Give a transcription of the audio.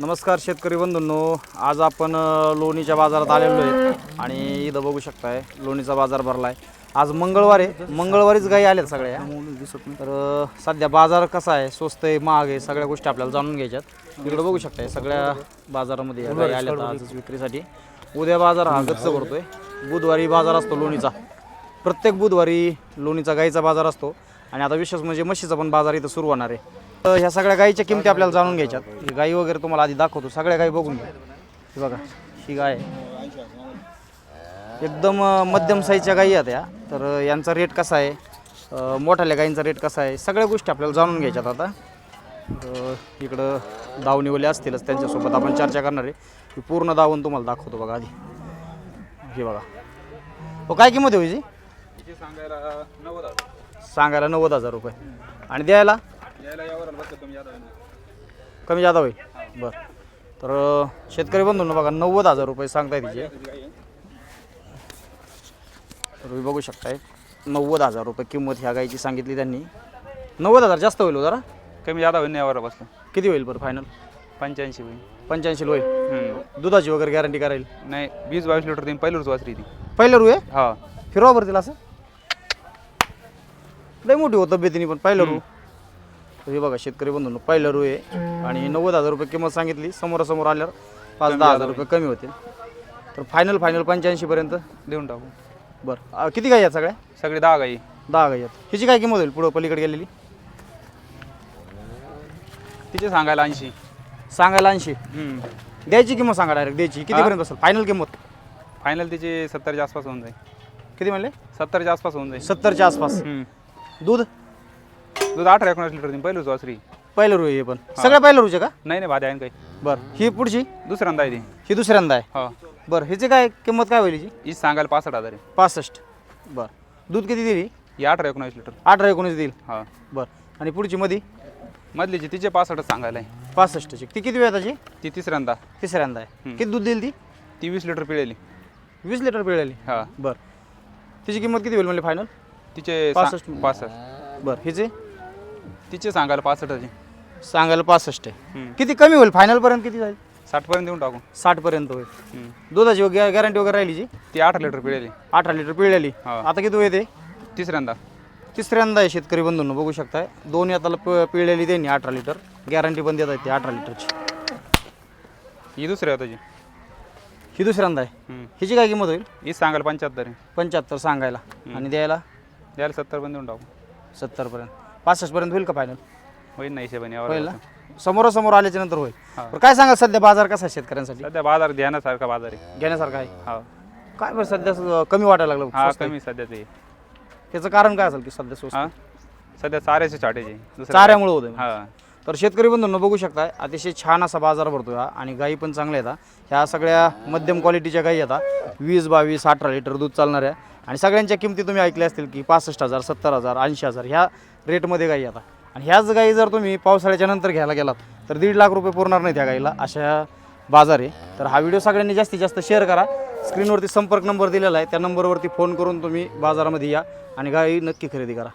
नमस्कार शेतकरी बंधूंनो आज आपण लोणीच्या बाजारात आलेलो आहे आणि इथं बघू शकताय लोणीचा बाजार भरला आहे आज मंगळवार आहे. मंगळवारीच गाई आल्यात सगळ्या. तर सध्या बाजार कसा आहे स्वस्त आहे महाग आहे सगळ्या गोष्टी आपल्याला जाणून घ्यायच्यात. इकडे बघू शकताय सगळ्या बाजारामध्ये गाई आल्यात आजच विक्रीसाठी. उद्या बाजार हा गच्च भरतोय. बुधवारी बाजार असतो लोणीचा. प्रत्येक बुधवारी लोणीचा गाईचा बाजार असतो. आणि आता विशेष म्हणजे म्हशीचा पण बाजार इथं सुरू होणार आहे. ह्या सगळ्या गाईच्या किमती आपल्याला जाणून घ्यायच्यात. ही गाई वगैरे तुम्हाला आधी दाखवतो. सगळ्या गाई बघून घ्या. ही बघा ही गाय आहे. एकदम अं, मध्यम साईजच्या गाई आहेत या. तर अं, यांचा रेट कसा आहे? अं, मोठ्याल्या गाईंचा रेट कसा आहे? सगळ्या गोष्टी आपल्याला जाणून घ्यायच्यात आता. तर इकडं दावणीवाले असतीलच त्यांच्यासोबत आपण चर्चा करणार आहे. ही पूर्ण दावून तुम्हाला दाखवतो बघा आधी. हे बघा. हो काय किंमत आहे हो हिची सांगायला नव्वद हजार. सांगायला नव्वद हजार रुपये. आणि द्यायला? कमी जादा होईल. बरं. तर शेतकरी बंधूंना बघा नव्वद हजार रुपये सांगताय तिचे. तर तुम्ही बघू शकताय नव्वद हजार रुपये किंमत ह्या गायची सांगितली त्यांनी. नव्वद हजार जास्त होईल हो जरा. कमी जादा होईल ना यावर बसलं किती होईल बरं फायनल पंच्याऐंशी होईल. पंच्याऐंशी होईल. दुधाची वगैरे गॅरंटी करायला? नाही वीस बावीस लिटर देईन पहिलीच वाचरी ती. पहिलं रू आहे? हा. फिरवा बरं तिला असं. लय मोठी हो तब्येतीने पण पहिलं रू. तर हे बघा शेतकरी बंधूंनो पहिलं रू आहे. आणि नव्वद हजार रुपये किंमत सांगितली. समोरासमोर आल्यावर पाच दहा हजार रुपये कमी होतील. तर फायनल फायनल पंच्याऐंशीपर्यंत देऊन टाकू. बरं. अं, किती गाई आहेत सगळ्या? सगळे दहा गाई. दहा गाई आहेत. हिची काय किंमत होईल पुढं पलीकडे गेलेली? तिचे सांगायला ऐंशी. सांगायला ऐंशी. द्यायची किंमत सांगा डायरेक्ट द्यायची. कितीपर्यंत असेल? फायनल किंमत? फायनल तिचे सत्तरच्या आसपास होऊन जाईल. किती म्हणले? सत्तरच्या आसपास होऊन जाईल. सत्तरच्या आसपास. हम्म. दूध? दूध अठरा एकोणीस लिटर देईन. पहिलीच वाचरी पहिलं रू आहे हे पण. सगळ्या पहिलं रूचे का? नाही नाही भाज्या आहे ना काही. बरं. ही पुढची? दुसऱ्यांदा आहे ती. ही दुसऱ्यांदा आहे. हा. बरं हिची काय किंमत काय होईल हिची? हीच सांगायला पासष्ट हजार आहे. पासष्ट. बरं. दूध किती दिली? ही अठरा एकोणीस लिटर. अठरा एकोणीस देईल. हा. बरं. आणि पुढची मधी? मधलीची तिचे पासष्टच सांगायला आहे. पासष्टची. ती किती वेळाची ती तिसऱ्यांदा. तिसऱ्यांदा आहे. किती दूध देईल ती? ती वीस लिटर पिळेली. वीस लिटर पिळाली हा. बरं. तिची किंमत किती होईल म्हणजे फायनल तिचे पासष्ट. पासष्ट. बरं. हिचे? तिचे सांगायला पासष्टची. सांगायला पासष्ट आहे. हम्म. किती कमी होईल? फायनलपर्यंत किती जाईल? साठपर्यंत देऊन टाकू. साठपर्यंत होईल. हम्म. दुधाची वगैरे गॅरंटी वगैरे राहिली जी? ती आठ लिटर पिळेली. अठरा लिटर पिळलेली. हा. आता किती येते तिसऱ्यांदा. तिसऱ्यांदा आहे शेतकरी बंधूंनो बघू शकताय. दोन याताला प पिळलेली त्यांनी अठरा लिटर. गॅरंटी पण देत आहेत ते अठरा लिटरची. ही दुसरी आहे त्याची. ही दुसऱ्यांदा आहे. हम्म. हिची काय किंमत होईल? हीच सांगायला पंच्याहत्तर आहे. पंच्याहत्तर सांगायला. आणि द्यायला? द्यायला सत्तर पण देऊन टाकू. सत्तरपर्यंत पासष्टपर्यंत होईल का फायनल होईल ना हिशेबाने होईल ना? समोरासमोर आल्याच्यानंतर होईल. हा. बरं काय सांगा सध्या बाजार कसा आहे शेतकऱ्यांसाठी? सध्या बाजार ध्यानासारखा बाजार आहे. घेण्यासारखा आहे? हा. काय बरं सध्या स- कमी वाटायला लागलं हा स्वस्त आहे. कमी सध्या ते. त्याचं कारण काय असेल की सध्या स्वस्त? हा? सध्या चाऱ्याचे छाटेचे दुसरं चाऱ्यामुळे होतं हा. तर शेतकरी बंधूंना बघू शकता अतिशय छान असा बाजार भरतो हा आणि गाई पण चांगल्या येतात ह्या सगळ्या मध्यम क्वालिटीच्या गाई येतात वीस बावीस अठरा लिटर दूध चालणाऱ्या आणि सगळ्यांच्या किमती तुम्ही ऐकल्या असतील की पासष्ट हजार सत्तर हजार ऐंशी हजार ह्या रेटमध्ये गाई येतात आणि ह्याच गाई जर तुम्ही पावसाळ्याच्या नंतर घ्यायला गेलात तर दीड लाख रुपये पुरणार नाही त्या गाईला अशा बाजार आहे. तर हा व्हिडिओ सगळ्यांनी जास्तीत जास्त शेअर करा. स्क्रीनवरती संपर्क नंबर दिलेला आहे त्या नंबरवरती फोन करून तुम्ही बाजारामध्ये या आणि गाई नक्की खरेदी करा.